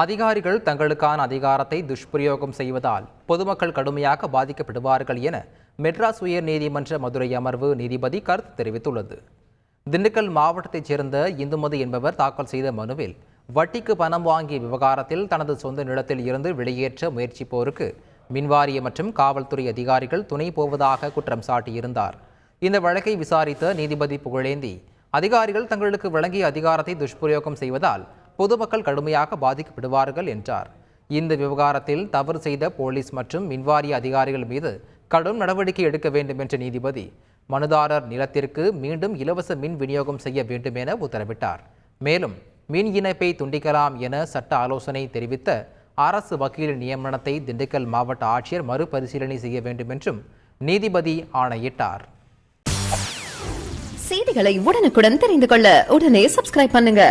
அதிகாரிகள் தங்களுக்கான அதிகாரத்தை துஷ்பிரயோகம் செய்வதால் பொதுமக்கள் கடுமையாக பாதிக்கப்படுவார்கள் என மெட்ராஸ் உயர் நீதிமன்ற மதுரை அமர்வு நீதிபதி கருத்து தெரிவித்துள்ளது. திண்டுக்கல் மாவட்டத்தைச் சேர்ந்த இந்துமதி என்பவர் தாக்கல் செய்த மனுவில் வட்டிக்கு பணம் வாங்கிய விவகாரத்தில் தனது சொந்த நிலத்தில் இருந்து வெளியேற்ற முயற்சிப்போருக்கு மின்வாரிய மற்றும் காவல்துறை அதிகாரிகள் துணை போவதாக குற்றம் சாட்டியிருந்தார். இந்த வழக்கை விசாரித்த நீதிபதி புகழேந்தி அதிகாரிகள் தங்களுக்கு வழங்கிய அதிகாரத்தை துஷ்பிரயோகம் செய்வதால் பொதுமக்கள் கடுமையாக பாதிக்கப்படுவார்கள் என்றார். இந்த விவகாரத்தில் தவறு செய்த போலீஸ் மற்றும் மின்வாரிய அதிகாரிகள் மீது கடும் நடவடிக்கை எடுக்க வேண்டும் என்ற நீதிபதி மனுதாரர் நிலத்திற்கு மீண்டும் இலவச மின் விநியோகம் செய்ய வேண்டும் என உத்தரவிட்டார். மேலும் மின் இணைப்பை துண்டிக்கலாம் என சட்ட ஆலோசனை தெரிவித்த அரசு வக்கீல் நியமனத்தை திண்டுக்கல் மாவட்ட ஆட்சியர் மறுபரிசீலனை செய்ய வேண்டும் என்றும் நீதிபதி ஆணையிட்டார். செய்திகளை உடனுக்குடன் தெரிந்து கொள்ள உடனே சப்ஸ்கிரைப் பண்ணுங்க.